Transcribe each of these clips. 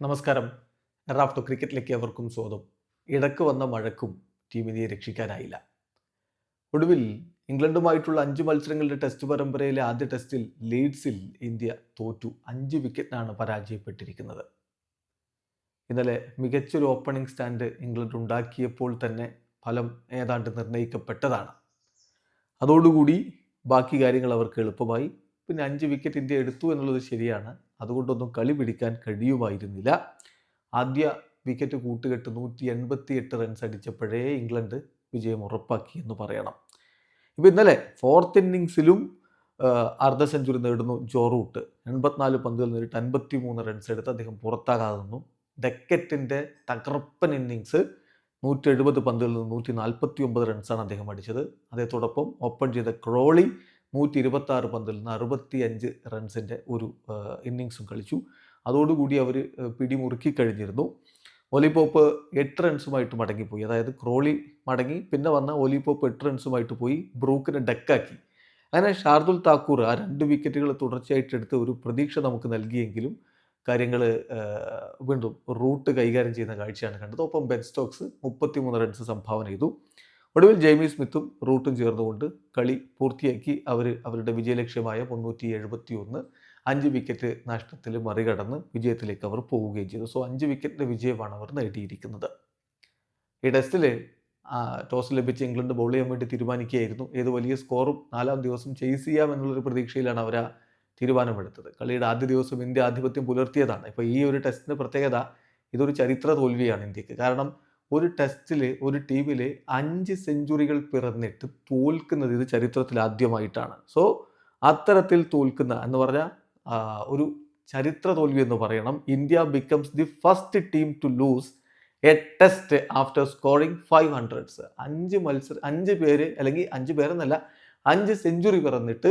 നമസ്കാരം. റാഫ്റ്റോ ക്രിക്കറ്റിലേക്ക് അവർക്കും സ്വാഗതം. ഇടയ്ക്ക് വന്ന മഴക്കും ടീമിനെ രക്ഷിക്കാനായില്ല. ഒടുവിൽ ഇംഗ്ലണ്ടുമായിട്ടുള്ള അഞ്ച് മത്സരങ്ങളുടെ ടെസ്റ്റ് പരമ്പരയിലെ ആദ്യ ടെസ്റ്റിൽ ലീഡ്സിൽ ഇന്ത്യ തോറ്റു. അഞ്ച് വിക്കറ്റിനാണ് പരാജയപ്പെട്ടിരിക്കുന്നത്. ഇന്നലെ മികച്ചൊരു ഓപ്പണിംഗ് സ്റ്റാൻഡ് ഇംഗ്ലണ്ട് ഉണ്ടാക്കിയപ്പോൾ തന്നെ ഫലം ഏതാണ്ട് നിർണയിക്കപ്പെട്ടതാണ്. അതോടുകൂടി ബാക്കി കാര്യങ്ങൾ അവർക്ക് എളുപ്പമായി. പിന്നെ അഞ്ച് വിക്കറ്റ് ഇന്ത്യ എടുത്തു എന്നുള്ളത് ശരിയാണ്. അതുകൊണ്ടൊന്നും കളി പിടിക്കാൻ കഴിയുമായിരുന്നില്ല. ആദ്യ വിക്കറ്റ് കൂട്ടുകെട്ട് നൂറ്റി എൺപത്തി എട്ട് റൺസ് അടിച്ചപ്പോഴേ ഇംഗ്ലണ്ട് വിജയം ഉറപ്പാക്കി എന്ന് പറയണം. ഇപ്പോൾ ഇന്നലെ ഫോർത്ത് ഇന്നിങ്സിലും അർദ്ധ സെഞ്ചുറി നേടുന്നു ജോറൂട്ട് എൺപത്തിനാല് പന്തുകൾ നേരിട്ട് അൻപത്തി മൂന്ന് റൺസ് എടുത്ത് അദ്ദേഹം പുറത്താകാതെ നിന്നു. ഡെക്കറ്റിന്റെ തകർപ്പൻ ഇന്നിങ്സ് നൂറ്റി എഴുപത് പന്തുകളിൽ നിന്ന് നൂറ്റി നാൽപ്പത്തി ഒമ്പത് റൺസാണ് അദ്ദേഹം അടിച്ചത്. അദ്ദേഹത്തോടൊപ്പം ഓപ്പൺ ചെയ്ത ക്രോളി നൂറ്റി ഇരുപത്തി ആറ് പന്തിൽ നിന്ന് അറുപത്തി അഞ്ച് റൺസിന്റെ ഒരു ഇന്നിങ്സും കളിച്ചു. അതോടുകൂടി അവർ പിടിമുറുക്കി കഴിഞ്ഞിരുന്നു. ഒലിപോപ്പ് എട്ട് റൺസുമായിട്ട് മടങ്ങിപ്പോയി. അതായത് ക്രോളി മടങ്ങി പിന്നെ വന്ന ഒലിപോപ്പ് എട്ട് റൺസുമായിട്ട് പോയി ബ്രൂക്കിനെ ഡെക്കാക്കി. അങ്ങനെ ഷാർദുൽ താക്കൂർ ആ രണ്ട് വിക്കറ്റുകൾ തുടർച്ചയായിട്ട് എടുത്ത് ഒരു പ്രതീക്ഷ നമുക്ക് നൽകിയെങ്കിലും കാര്യങ്ങൾ വീണ്ടും റൂട്ട് കൈകാര്യം ചെയ്യുന്ന കാഴ്ചയാണ് കണ്ടത്. ഒപ്പം ബെൻ സ്റ്റോക്സ് മുപ്പത്തിമൂന്ന് റൺസ് സംഭാവന ചെയ്തു. ഒടുവിൽ ജെയ്മി സ്മിത്തും റൂട്ടും ചേർന്നുകൊണ്ട് കളി പൂർത്തിയാക്കി അവർ അവരുടെ വിജയലക്ഷ്യമായ മുന്നൂറ്റി എഴുപത്തി ഒന്ന് അഞ്ച് വിക്കറ്റ് നഷ്ടത്തിൽ മറികടന്ന് വിജയത്തിലേക്ക് അവർ പോവുകയും ചെയ്തു. സോ അഞ്ച് വിക്കറ്റിന്റെ വിജയമാണ് അവർ നേടിയിരിക്കുന്നത്. ഈ ടെസ്റ്റിൽ ടോസ് ലഭിച്ച ഇംഗ്ലണ്ട് ബൗൾ ചെയ്യാൻ വേണ്ടി തീരുമാനിക്കുകയായിരുന്നു. ഏത് വലിയ സ്കോറും നാലാം ദിവസം ചെയ്സ് ചെയ്യാം എന്നുള്ളൊരു പ്രതീക്ഷയിലാണ് അവർ ആ തീരുമാനമെടുത്തത്. കളിയുടെ ആദ്യ ദിവസം ഇന്ത്യ ആധിപത്യം പുലർത്തിയതാണ്. ഇപ്പോൾ ഈ ഒരു ടെസ്റ്റിന്റെ പ്രത്യേകത ഇതൊരു ചരിത്ര തോൽവിയാണ് ഇന്ത്യയ്ക്ക്. കാരണം ഒരു ടെസ്റ്റിൽ ഒരു ടീമിൽ അഞ്ച് സെഞ്ചുറികൾ പിറന്നിട്ട് തോൽക്കുന്നത് ഇത് ചരിത്രത്തിൽ ആദ്യമായിട്ടാണ്. സോ അത്തരത്തിൽ തോൽക്കുന്ന എന്ന് പറഞ്ഞാൽ ഒരു ചരിത്ര തോൽവി എന്ന് പറയണം. India becomes the first team to lose a test after scoring five hundreds അഞ്ച് മത്സരം അഞ്ച് പേര് അല്ലെങ്കിൽ അഞ്ച് പേരെന്നല്ല അഞ്ച് സെഞ്ചുറി പിറന്നിട്ട്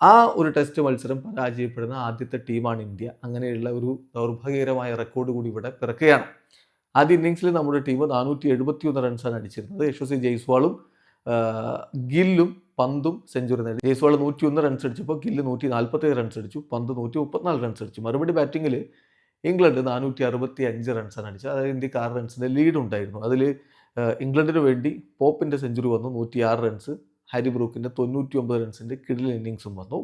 ആ ഒരു ടെസ്റ്റ് മത്സരം പരാജയപ്പെടുന്ന ആദ്യത്തെ ടീമാണ് ഇന്ത്യ. അങ്ങനെയുള്ള ഒരു ദൗർഭാഗ്യകരമായ റെക്കോർഡ് കൂടി ഇവിടെ പിറക്കുകയാണ്. ആദ്യ ഇന്നിങ്സിൽ നമ്മുടെ ടീം നാനൂറ്റി എഴുപത്തി ഒന്ന് റൺസാണ് അടിച്ചിരുന്നത്. യശസ്വി ജയ്സ്വാളും ഗില്ലും പന്തും സെഞ്ചുറി നേടി. ജയ്സ്വാൾ നൂറ്റി ഒന്ന് റൺസ് അടിച്ചപ്പോൾ ഗില്ല് നൂറ്റി നാൽപ്പത്തേഴ് റൺസ് അടിച്ചു. പന്ത് നൂറ്റി മുപ്പത്തിനാല് റൺസ് അടിച്ചു. മറുപടി ബാറ്റിങ്ങിൽ ഇംഗ്ലണ്ട് നാനൂറ്റി അറുപത്തി അഞ്ച് റൺസാണ് അടിച്ചത്. അതായത് ഇന്ത്യയ്ക്ക് ആറ് റൺസിന്റെ ലീഡ് ഉണ്ടായിരുന്നു. അതിൽ ഇംഗ്ലണ്ടിന് വേണ്ടി പോപ്പിന്റെ സെഞ്ചുറി വന്നു നൂറ്റി ആറ് റൺസ്. ഹാരി ബ്രൂക്കിന്റെ തൊണ്ണൂറ്റി ഒമ്പത് റൺസിന്റെ കിഡിൽ ഇന്നിങ്സും വന്നു.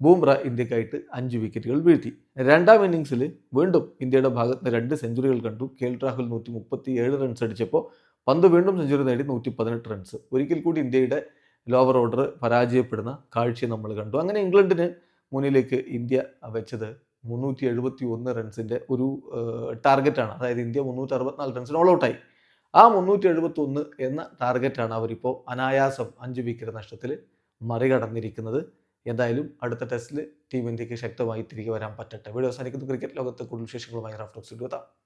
ബൂംറ ഇന്ത്യക്കായിട്ട് അഞ്ച് വിക്കറ്റുകൾ വീഴ്ത്തി. രണ്ടാം ഇന്നിങ്സിൽ വീണ്ടും ഇന്ത്യയുടെ ഭാഗത്ത് രണ്ട് സെഞ്ചുറികൾ കണ്ടു. കെ എൽ രാഹുൽ നൂറ്റി മുപ്പത്തി ഏഴ് റൺസ് അടിച്ചപ്പോൾ പന്ത് വീണ്ടും സെഞ്ചുറി നേടി നൂറ്റി പതിനെട്ട് റൺസ് ഒരിക്കൽ കൂടി ഇന്ത്യയുടെ ലോവർ ഓർഡർ പരാജയപ്പെടുന്ന കാഴ്ച നമ്മൾ കണ്ടു. അങ്ങനെ ഇംഗ്ലണ്ടിന് മുന്നിലേക്ക് ഇന്ത്യ വെച്ചത് മുന്നൂറ്റി എഴുപത്തി ഒന്ന് റൺസിന്റെ ഒരു ടാർഗറ്റാണ് അതായത് ഇന്ത്യ മുന്നൂറ്റി അറുപത്തിനാല് റൺസിന് ഓൾ ഔട്ടായി ആ മുന്നൂറ്റി എഴുപത്തി ഒന്ന് എന്ന ടാർഗറ്റാണ് അവരിപ്പോൾ അനായാസം അഞ്ച് വിക്കറ്റ് നഷ്ടത്തിൽ മറികടന്നിരിക്കുന്നത്. എന്തായാലും അടുത്ത ടെസ്റ്റിൽ ടീം ഇന്ത്യയ്ക്ക് ശക്തമായി തിരികെ വരാൻ പറ്റട്ടെ. വീഡിയോ അവസാനിക്കുന്ന. ക്രിക്കറ്റ് ലോകത്ത് കൂടുതൽ വിശേഷങ്ങളുമായി റാഫ്റ്റോക്സ് എത്താം.